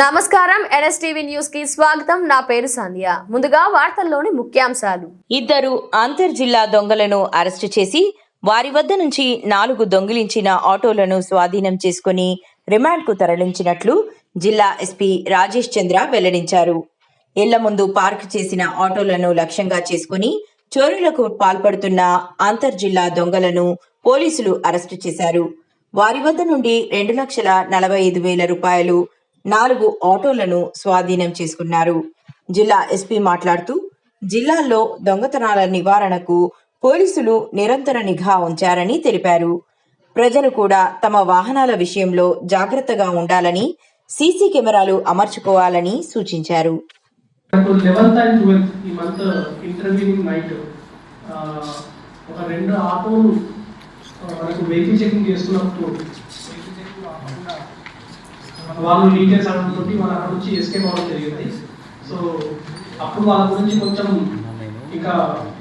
నమస్కారం ఎన్ఎస్టీవీ న్యూస్కి స్వాగతం. నా పేరు సంధ్య. ముందుగా వార్తల్లోని ముఖ్యాంశాలు. ఇద్దరు అంతర్జిల్లా దొంగలను అరెస్టు చేసి వారి వద్ద నుంచి నాలుగు దొంగిలించిన ఆటోలను స్వాధీనం చేసుకుని రిమాండ్కు తరలించినట్లు జిల్లా ఎస్పీ రాజేష్ చంద్ర వెల్లడించారు. ఇళ్ళ ముందు పార్క్ చేసిన ఆటోలను లక్ష్యంగా చేసుకుని చోరులకు పాల్పడుతున్న అంతర్జిల్లా దొంగలను పోలీసులు అరెస్టు చేశారు. వారి వద్ద నుండి రెండు లక్షల నలభై ఐదు వేల రూపాయలు నాలుగు ఆటోలను స్వాధీనం చేసుకున్నారు. జిల్లా ఎస్పీ మాట్లాడుతూ జిల్లాల్లో దొంగతనాల నివారణకు పోలీసులు నిరంతర నిఘా ఉంచారని తెలిపారు. ప్రజలు కూడా తమ వాహనాల విషయంలో జాగ్రత్తగా ఉండాలని సీసీ కెమెరాలు అమర్చుకోవాలని సూచించారు. ఒక రెండు ఆటోలు మనకు వెహికల్ చెకింగ్ చేస్తున్నప్పుడు వాళ్ళు డీటెయిల్స్ అడగడంతో వాళ్ళు అక్కడ నుంచి ఎస్కేప్ అవ్వడం జరిగింది. సో అప్పుడు వాళ్ళ గురించి కొంచెం ఇంకా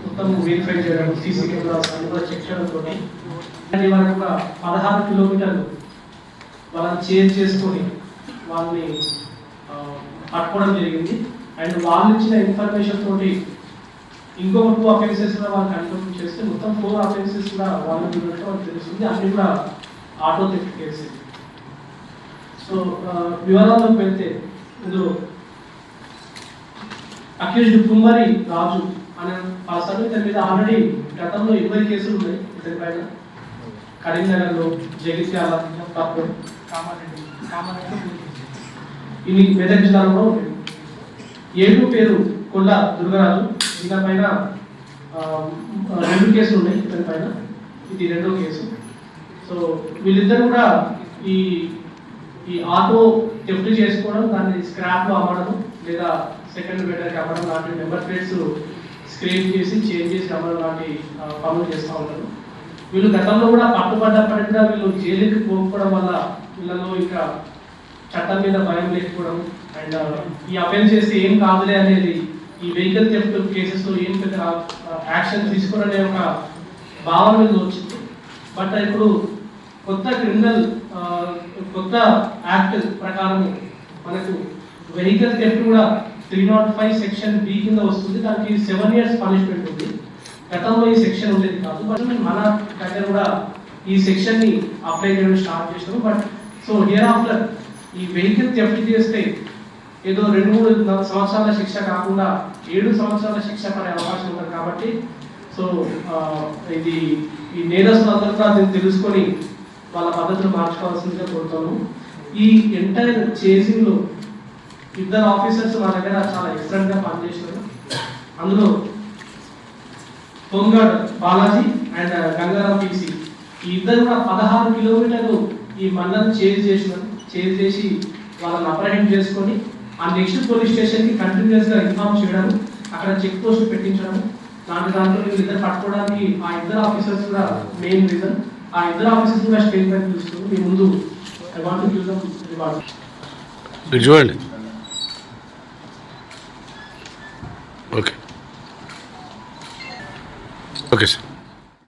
మొత్తం వెరిఫై చేయడం సీసీ కెమెరాస్ అన్ని కూడా చెక్ చేయడంతో వాళ్ళకి ఒక పదహారు కిలోమీటర్లు వాళ్ళని చేంజ్ చేసుకొని వాళ్ళని పట్టుకోవడం జరిగింది. అండ్ వాళ్ళు ఇచ్చిన ఇన్ఫర్మేషన్ తోటి ఇంకో టూ అఫెన్సెస్ కూడా వాళ్ళు కన్ఫర్మ్ చేస్తే మొత్తం ఫోర్ అఫెన్సెస్ కూడా వాళ్ళు ఉన్నట్టు వాళ్ళకి తెలుస్తుంది. అన్ని కూడా ఆటో థెఫ్ట్ కేసు సో వివరాల్లోకి వెళ్తే ఇందులో అక్యూజ్డ్ కుమ్మరి రాజు అనే పర్సన్ ఇతని మీద ఆల్రెడీ గతంలో ఇరవై కేసులు ఉన్నాయి ఇతని పైన. కరీంనగర్లో జగిత్యాల తప్పం కామారెడ్డి కామారెడ్డి ఇవి మెదక్ జిల్లాలో ఏడు పేరు కొల్ల దుర్గరాజు ఈయన పైన రెండు కేసులు ఉన్నాయి ఇతని పైన. ఇది రెండో కేసు. సో వీళ్ళిద్దరు కూడా ఈ ఈ ఆటో థెఫ్ట్ చేసుకోవడం దాన్ని స్క్రాప్లో అమ్మడం లేదా సెకండ్ బెటర్కి అమ్మడం లాంటి నెంబర్ ప్లేట్స్ స్క్రీన్ చేసి చేంజ్ చేసి అమ్మడం లాంటి పనులు చేస్తూ ఉంటారు. వీళ్ళు గతంలో కూడా పట్టుబడ్డప్పటికి కూడా వీళ్ళు జైలుకి పోకపోవడం వల్ల వీళ్ళలో ఇంకా చట్టం మీద భయం లేకపోవడం అండ్ ఈ అఫెన్స్ చేస్తే ఏం కాదులే అనేది ఈ వెహికల్ థెఫ్ట్ కేసెస్లో ఏం పెద్ద యాక్షన్ తీసుకోరనే ఒక భావన మీద వచ్చింది. బట్ ఇప్పుడు కొత్త క్రిమినల్ కొత్త యాక్ట్ ప్రకారం మనకు వెహికల్ థెఫ్ట్ కూడా three nought five section B కింద వస్తుంది. దానికి సెవెన్ ఇయర్స్ పనిష్మెంట్ ఉంది. గతంలో ఈ సెక్షన్ ఉండేది కాదు. బట్ మన దగ్గర కూడా ఈ సెక్షన్ని అప్లై చేయడం స్టార్ట్ చేసినాము. బట్ సో హియర్ ఆఫ్టర్ ఈ వెహికల్ థెఫ్ట్ చేస్తే ఏదో రెండు మూడు సంవత్సరాల శిక్ష కాకుండా ఏడు సంవత్సరాల శిక్ష పడే అవకాశం ఉంటుంది కాబట్టి సో ఇది ఈ నేరస్తులందరూ కూడా దీన్ని తెలుసుకొని వాళ్ళ పద్ధతులు మార్చుకోవాల్సిందిగా కోరుతాను ఈ ఎంటైర్ చేసింగ్లో ఇద్దరు ఆఫీసర్స్ మా దగ్గర చాలా ఎక్సలెంట్గా పనిచేసినారు అందులో పొంగడ్ Balaji and uh, Gangaram PC. ఈ ఇద్దరు కూడా పదహారు కిలోమీటర్లు ఈ మండలం చేజ్ చేసినారు. చేజ్ చేసి వాళ్ళని అప్రహెండ్ చేసుకొని ఆ నెక్స్ట్ పోలీస్ స్టేషన్కి కంటిన్యూస్గా ఇన్ఫార్మ్ చేయడం అక్కడ చెక్ పోస్ట్ పెట్టించడం దాంట్లో దాంట్లో ఇద్దరు పట్టుకోవడానికి ఆ ఇద్దరు ఆఫీసర్స్ కూడా మెయిన్ రీజన్ ఆ ఇద్దరు ఆఫీసర్స్ కూడా స్టేజ్ పైన పిలుస్తారు మీ ముందు I want give them reward చూడండి. ఓకే. Okay sir